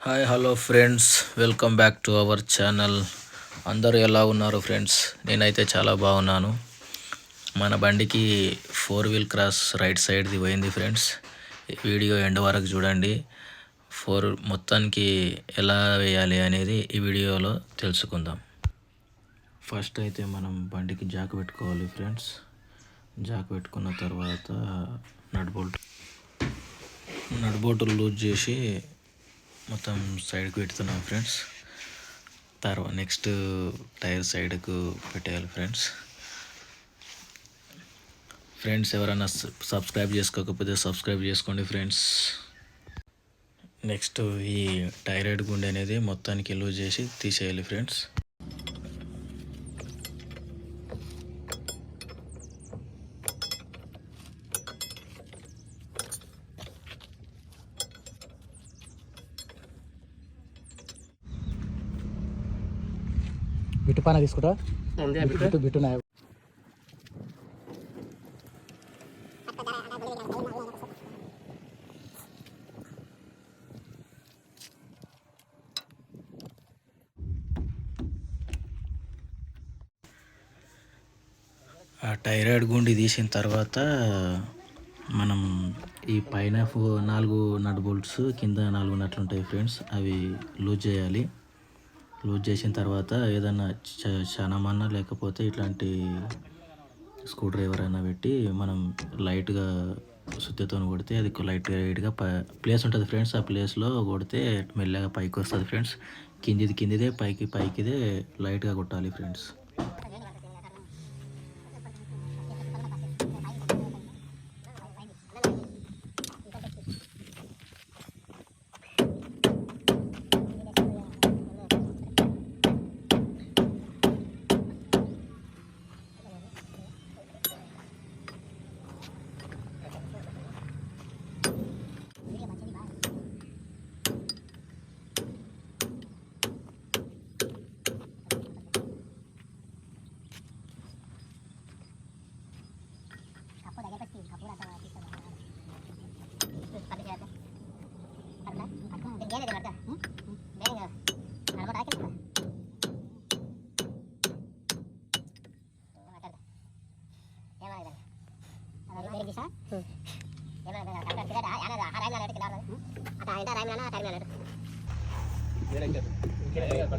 Hi hello friends welcome back to our channel అందరూ ఎలా ఉన్నారు ఫ్రెండ్స్ నేనైతే చాలా బాగున్నాను. మన బండికి ఫోర్ వీల్ క్రాస్ రైట్ సైడ్ది పోయింది ఫ్రెండ్స్ వీడియో ఎండ్ వరకు చూడండి. ఫోర్ మొత్తానికి ఎలా వేయాలి అనేది ఈ వీడియోలో తెలుసుకుందాం. ఫస్ట్ అయితే మనం బండికి జాక్ పెట్టుకోవాలి ఫ్రెండ్స్ జాక్ పెట్టుకున్న తర్వాత nut bolt nut bolt loose చేసి మొత్తం సైడ్కి పెడుతున్నాం ఫ్రెండ్స్ తర్వాత నెక్స్ట్ టైర్ సైడ్కు పెట్టేయాలి ఫ్రెండ్స్ ఫ్రెండ్స్ ఎవరైనా సబ్స్క్రైబ్ చేసుకోకపోతే సబ్స్క్రైబ్ చేసుకోండి ఫ్రెండ్స్ నెక్స్ట్ ఈ టైరాయిడ్ గుండె అనేది మొత్తానికి లూజ్ చేసి తీసేయాలి ఫ్రెండ్స్ బిట్టు పాన తీసుకుంటా? బిట్టు బిట్టు. నాయ. ఆ టైరాయిడ్ గుండి తీసిన తర్వాత మనం ఈ పైన ఫో- నాలుగు నట్ బోల్ట్స్ కింద నాలుగు నట్లు ఉంటాయి ఫ్రెండ్స్ అవి లూజ్ చేయాలి. లూజ్ చేసిన తర్వాత ఏదన్నా చ- చనమన్నా లేకపోతే ఇట్లాంటి స్క్రూ డ్రైవర్ అయినా పెట్టి మనం లైట్గా సుత్తితో కొడితే అది లైట్ లైట్గా ప ప్లేస్ ఉంటుంది ఫ్రెండ్స్. ఆ ప్లేస్లో కొడితే మెల్లగా పైకి వస్తుంది ఫ్రెండ్స్. కిందిది కిందిదే పైకి పైకిదే లైట్గా కొట్టాలి ఫ్రెండ్స్.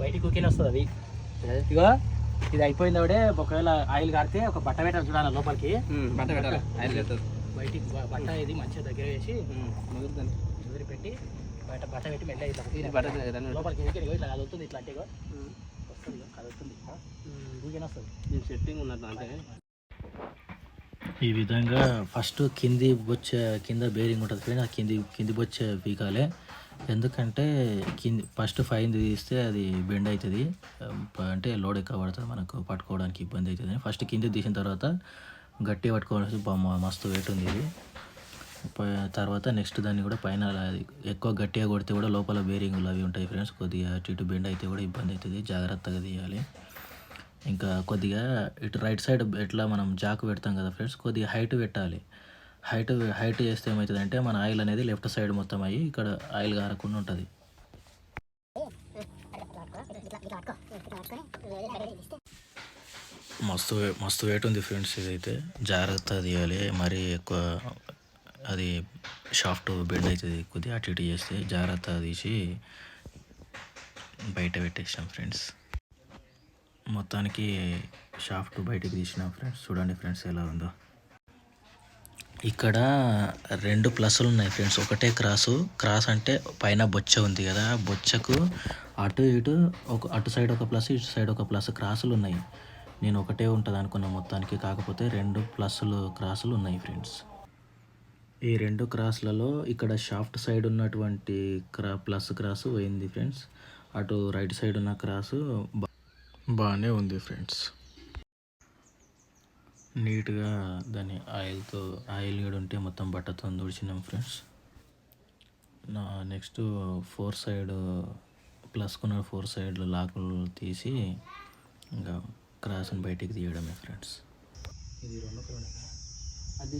బయటికి ఊకేనే వస్తుంది అది ఇగో ఇది అయిపోయింది ఆవిడే. ఒకవేళ ఆయిల్ కాడితే ఒక బట్ట పెట్టాలి చూడాలి లోపలికి? బట్ట పెట్టాలి. ఆయిల్ బయటికి బట్ట ఇది మంచిగా దగ్గర వేసి వదిలి పెట్టి బయట బట్ట పెట్టి మెల్ల ఇది బట్ట దాన్ని లోపలికి ఇట్లా కదులుతుంది ఇట్లా అంటే ఇగో. వస్తుంది కదులుతుంది వస్తుంది. సెట్టింగ్ ఉన్నట్టు అంటే ఈ విధంగా ఫస్ట్ కింది బొచ్చ కింద బేరింగ్ ఉంటుంది ఫ్రెండ్ ఆ కింది కింది బొచ్చ పీకాలి. ఎందుకంటే కింది ఫస్ట్ ఫైన్ తీస్తే అది బెండ్ అవుతుంది అంటే లోడ్ ఎక్కువ పడుతుంది మనకు పట్టుకోవడానికి ఇబ్బంది అవుతుంది ఫస్ట్ కింది తీసిన తర్వాత గట్టి పట్టుకోవాల్సి మస్తు వెయిట్ ఉంది ఇది. తర్వాత నెక్స్ట్ దాన్ని కూడా పైన ఎక్కువ గట్టిగా కొడితే కూడా లోపల బేరింగ్లు అవి ఉంటాయి ఫ్రెండ్స్ కొద్దిగా అటు ఇటు బెండ్ అయితే కూడా ఇబ్బంది అవుతుంది జాగ్రత్తగా తీయాలి. ఇంకా కొద్దిగా ఇటు రైట్ సైడ్ ఎట్లా మనం జాక్ పెడతాం కదా ఫ్రెండ్స్ కొద్దిగా హైట్ పెట్టాలి. హైట్ హైట్ చేస్తే ఏమవుతుందంటే మన ఆయిల్ అనేది లెఫ్ట్ సైడ్ మొత్తం అయ్యి ఇక్కడ ఆయిల్ కారకుండా ఉంటుంది. మస్తు మస్తు వెయిట్ ఉంది ఫ్రెండ్స్ ఇదైతే. జాగ్రత్త తీయాలి. మరీ ఎక్కువ అది షాఫ్ట్ బెండ్ అవుతుంది కొద్దిగా అటు ఇటు చేస్తే జాగ్రత్త తీసి బయట పెట్టేసాం ఫ్రెండ్స్. మొత్తానికి షాఫ్ట్ బయటికి తీసిన ఫ్రెండ్స్ చూడండి ఫ్రెండ్స్ ఎలా ఉందో. ఇక్కడ రెండు ప్లస్లు ఉన్నాయి ఫ్రెండ్స్. ఒకటే క్రాసు. క్రాస్ అంటే పైన బొచ్చ ఉంది కదా బొచ్చకు అటు ఇటు ఒక అటు సైడ్ ఒక ప్లస్ ఇటు సైడ్ ఒక ప్లస్ క్రాసులు ఉన్నాయి. నేను ఒకటే ఉంటుంది అనుకున్నా మొత్తానికి కాకపోతే రెండు ప్లస్లు క్రాసులు ఉన్నాయి ఫ్రెండ్స్. ఈ రెండు క్రాస్లలో ఇక్కడ షాఫ్ట్ సైడ్ ఉన్నటువంటి క్రా ప్లస్ క్రాసు పోయింది ఫ్రెండ్స్. అటు రైట్ సైడ్ ఉన్న క్రాసు బాగానే ఉంది ఫ్రెండ్స్. నీట్గా దాన్ని ఆయిల్తో ఆయిల్ కూడా ఉంటే మొత్తం బట్టతో తుడిచినాం ఫ్రెండ్స్. నా నెక్స్ట్ ఫోర్ సైడ్ ప్లస్ కొన్న ఫోర్ సైడ్ లాకులు తీసి ఇంకా క్రాస్ని బయటికి తీయడమే ఫ్రెండ్స్. ఇది రెండు అది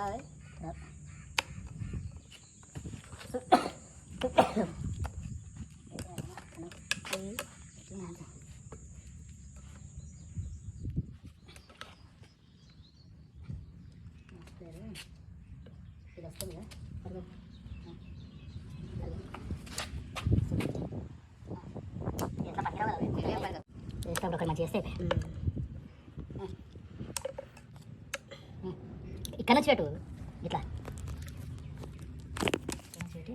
రెండు కదా రెండు కదా ఇది వస్తుంది కదా ఎట్లా పక్కన చేసినప్పుడు ఒకటి? మంచిగా చేస్తే ఇక్కడ నుంచి పెట్టు ఇట్లా ఇక్కడ నుంచి పెట్టి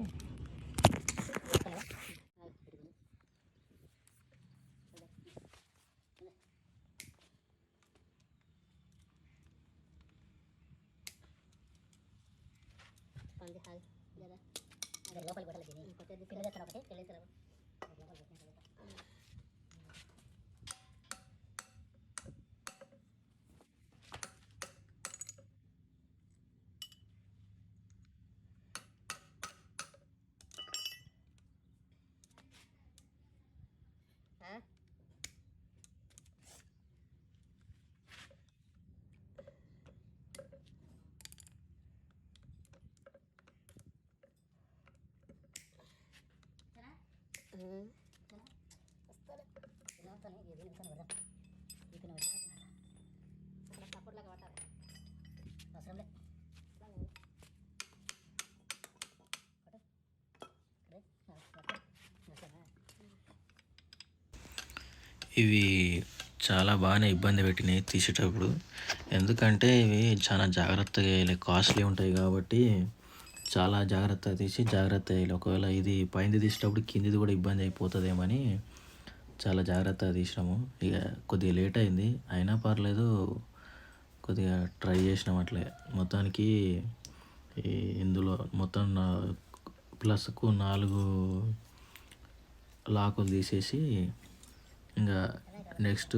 పంది హాల్ లేదా అదే లోపల గొడవలు తిని కొత్తది పిల్లలు ఎక్కడ ఒకటి పిల్లలు ఎక్కడ లోపల పెట్టిన సపోర్ట్లాగా పట్టాలి అవసరం లే ఇవి చాలా బాగానే ఇబ్బంది పెట్టినాయి తీసేటప్పుడు. ఎందుకంటే ఇవి చాలా జాగ్రత్తగా వేయాలి కాస్ట్లీ ఉంటాయి కాబట్టి చాలా జాగ్రత్తగా తీసి జాగ్రత్త వేయాలి ఒకవేళ ఇది పైంది తీసేటప్పుడు కిందిది కూడా ఇబ్బంది అయిపోతుందేమని చాలా జాగ్రత్తగా తీసినాము. ఇక కొద్దిగా లేట్ అయింది అయినా పర్లేదు కొద్దిగా ట్రై చేసినాం అట్లే. మొత్తానికి ఇందులో మొత్తం ప్లస్కు నాలుగు లాకులు తీసేసి ఇంకా నెక్స్ట్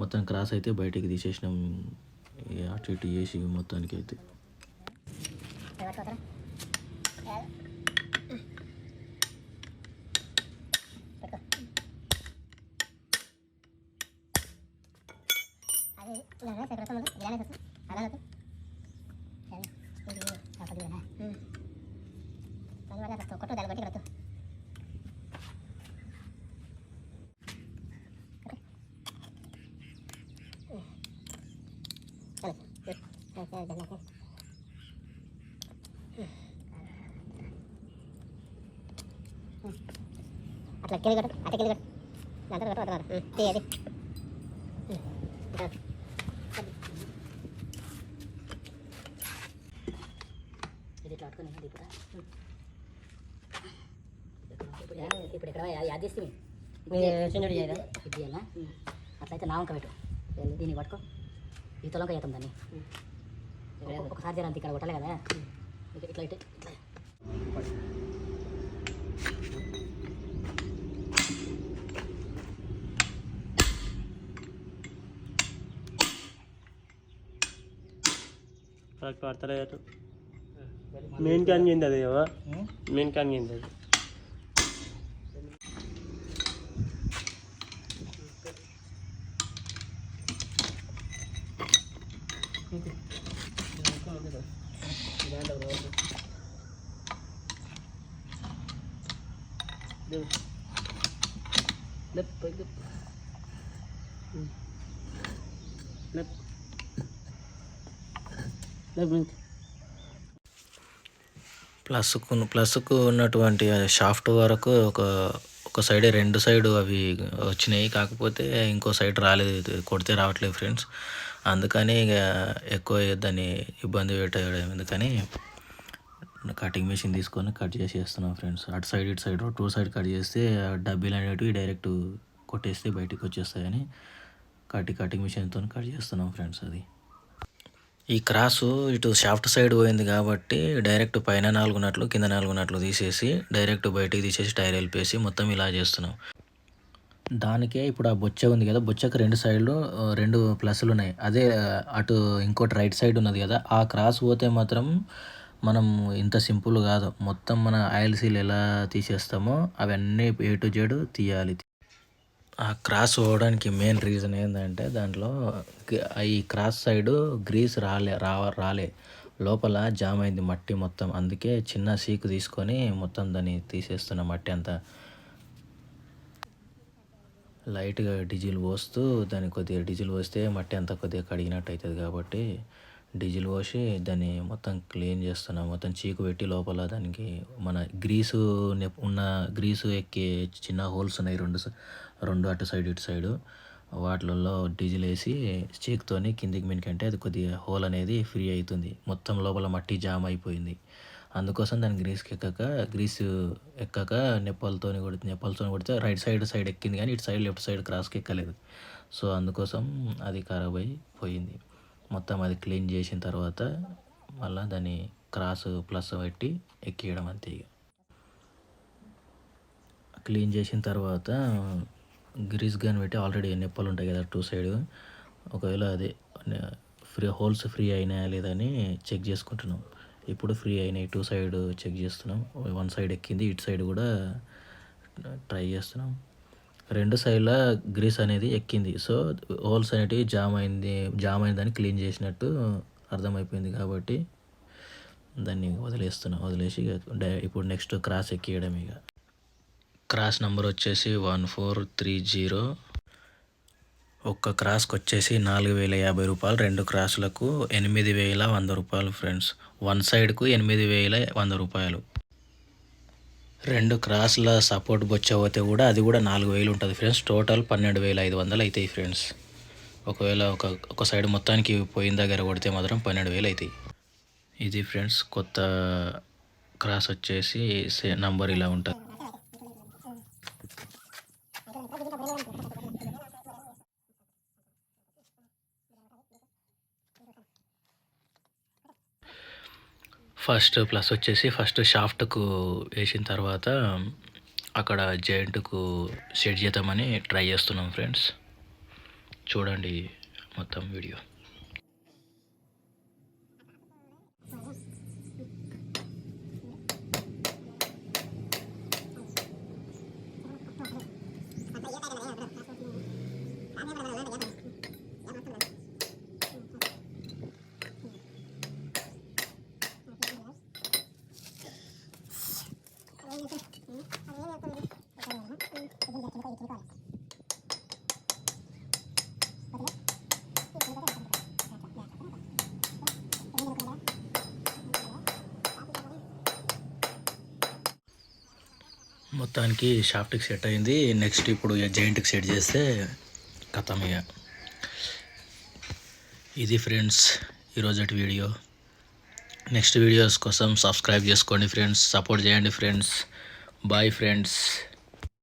మొత్తం క్రాస్ అయితే బయటికి తీసేసినాం. అటు ఇటు చేసి మొత్తానికి అయితే. కొట్టు దాన్ని బట్టి కొట్టు అట్లా కింద కట్టు అట్లా కింద కట్టు దాంతో కట్టు అట్లా తీయది ఇది ఇట్లా పట్టుకొని దిగుతా ఇప్పుడు యా- ఇప్పుడు ఇక్కడ యాద్ చేస్తే చిన్నడు చేయదా ఇది అన్న అట్లయితే నా వంక పెట్టు దీన్ని పట్టుకో ఈ తొలంక చేద్దాం దాన్ని ఒక- ఒకసారి జరంత ఇక్కడ కొట్టాలి కదా ఇట్లా ఇట్లా ఇట్లా నాకు పడతలేదు మెయిన్ కానిగింది అది ఏమో మెయిన్ కానిగింది అది Lep, lep. Lep. ప్లస్కు ప్లస్కు ఉన్నటువంటి షాఫ్ట్ వరకు ఒక ఒక సైడ్ రెండు సైడ్ అవి వచ్చినాయి. కాకపోతే ఇంకో సైడ్ రాలేదు కొడితే రావట్లేదు ఫ్రెండ్స్. అందుకని ఇక ఎక్కువ దాన్ని ఇబ్బంది పెట్టడం ఎందుకని కటింగ్ మెషిన్ తీసుకొని కట్ చేసేస్తున్నాం ఫ్రెండ్స్. అటు సైడ్ ఇటు సైడ్ టూ సైడ్ కట్ చేస్తే డబ్బీలు అనేటివి డైరెక్ట్ కొట్టేస్తే బయటికి వచ్చేస్తాయని కట్టి కటింగ్ మిషన్తో కట్ చేస్తున్నాం ఫ్రెండ్స్ అది. ఈ క్రాసు ఇటు షాఫ్ట్ సైడ్ పోయింది కాబట్టి డైరెక్ట్ పైన నాలుగు నట్లు కింద నాలుగు నట్లు తీసేసి డైరెక్ట్ బయటికి తీసేసి టైర్ వెళ్ళిపేసి మొత్తం ఇలా చేస్తున్నాం. దానికే ఇప్పుడు ఆ బొచ్చ ఉంది కదా బొచ్చకు రెండు సైడ్లు రెండు ప్లస్లు ఉన్నాయి. అదే అటు ఇంకోటి రైట్ సైడ్ ఉన్నది కదా ఆ క్రాస్ పోతే మాత్రం మనం ఇంత సింపుల్ కాదు. మొత్తం మన ఆయిల్ సీల్ ఎలా తీసేస్తామో అవన్నీ ఏ టు జెడ్ తీయాలి. ఆ క్రాస్ పోవడానికి మెయిన్ రీజన్ ఏంటంటే దాంట్లో ఈ క్రాస్ సైడ్ గ్రీస్ రాలే రా రాలే. లోపల జామ్ అయింది మట్టి మొత్తం. అందుకే చిన్న సీకు తీసుకొని మొత్తం దాన్ని తీసేస్తున్న మట్టి అంతా. లైట్గా డీజిల్ పోస్తూ దాన్ని కొద్దిగా డీజిల్ పోస్తే మట్టి అంతా కొద్దిగా కడిగినట్టు అవుతుంది కాబట్టి డీజిల్ పోసి దాన్ని మొత్తం క్లీన్ చేస్తున్నాం. మొత్తం చీకు పెట్టి లోపల దానికి మన గ్రీసు ఉన్న గ్రీసు ఎక్కే చిన్న హోల్స్ ఉన్నాయి రెండు రెండు అటు సైడ్ ఇటు సైడు. వాటిలలో డీజిల్ వేసి చీకుతోని కిందికి మినికంటే అది కొద్దిగా హోల్ అనేది ఫ్రీ అవుతుంది. మొత్తం లోపల మట్టి జామ్ అయిపోయింది. అందుకోసం దాని గ్రీస్కి ఎక్కక గ్రీస్ ఎక్కక నెప్పాలతో కొడితే నెప్పాలతో కొడితే రైట్ సైడ్ సైడ్ ఎక్కింది కానీ ఇటు సైడ్ లెఫ్ట్ సైడ్ క్రాస్కి ఎక్కలేదు. సో అందుకోసం అది ఖరాబ్ అయిపోయింది. మొత్తం అది క్లీన్ చేసిన తర్వాత మళ్ళీ దాన్ని క్రాస్ ప్లస్ పెట్టి ఎక్కియడం అంతే క్లీన్ చేసిన తర్వాత గ్రీస్ గన్ పెట్టి ఆల్రెడీ నెప్పలు ఉంటాయి కదా టూ సైడ్. ఒకవేళ అదే ఫ్రీ హోల్స్ ఫ్రీ అయినాయా లేదా అని చెక్ చేసుకుంటున్నాం. ఇప్పుడు ఫ్రీ అయినాయి టూ సైడ్ చెక్ చేస్తున్నాం. వన్ సైడ్ ఎక్కింది ఇటు సైడ్ కూడా ట్రై చేస్తున్నాం. రెండు సైడ్ల గ్రీస్ అనేది ఎక్కింది. సో హోల్స్ అనేటివి జామ్ అయింది జామ్ అయిందని క్లీన్ చేసినట్టు అర్థమైపోయింది కాబట్టి దాన్ని వదిలేస్తున్నాం. వదిలేసి ఇక డై- ఇప్పుడు నెక్స్ట్ క్రాస్ ఎక్కియడం ఇక. క్రాస్ నెంబర్ వచ్చేసి వన్ ఫోర్ త్రీ జీరో. ఒక్క క్రాస్కి వచ్చేసి నాలుగు వేల యాభై రూపాయలు రెండు క్రాసులకు ఎనిమిది వేల వంద రూపాయలు ఫ్రెండ్స్. వన్ సైడ్కు ఎనిమిది వేల వంద రూపాయలు. రెండు క్రాస్ల సపోర్ట్ బొచ్చ అవుతే కూడా అది కూడా నాలుగు వేలు ఉంటుంది ఫ్రెండ్స్. టోటల్ పన్నెండు వేల ఐదు వందలు అవుతాయి ఫ్రెండ్స్. ఒకవేళ ఒక ఒక సైడ్ మొత్తానికి పోయిన దగ్గర కొడితే మాత్రం పన్నెండు వేలు అవుతాయి ఇది ఫ్రెండ్స్ కొత్త క్రాస్ వచ్చేసి నంబర్ ఇలా ఉంటుంది. ఫస్ట్ ప్లస్ వచ్చేసి ఫస్ట్ షాఫ్ట్కు వేసిన తర్వాత అక్కడ జాయింట్కు సెట్ చేద్దామని ట్రై చేస్తున్నాం ఫ్రెండ్స్. చూడండి మొత్తం వీడియో. మొత్తానికి షాఫ్ట్కి సెట్ అయింది. నెక్స్ట్ ఇప్పుడు ఇక జాయింట్కి సెట్ చేస్తే కథం ఇక ఇది ఫ్రెండ్స్ ఈరోజటి వీడియో. నెక్స్ట్ వీడియోస్ కోసం సబ్స్క్రైబ్ చేసుకోండి ఫ్రెండ్స్. సపోర్ట్ చేయండి ఫ్రెండ్స్. Bye friends.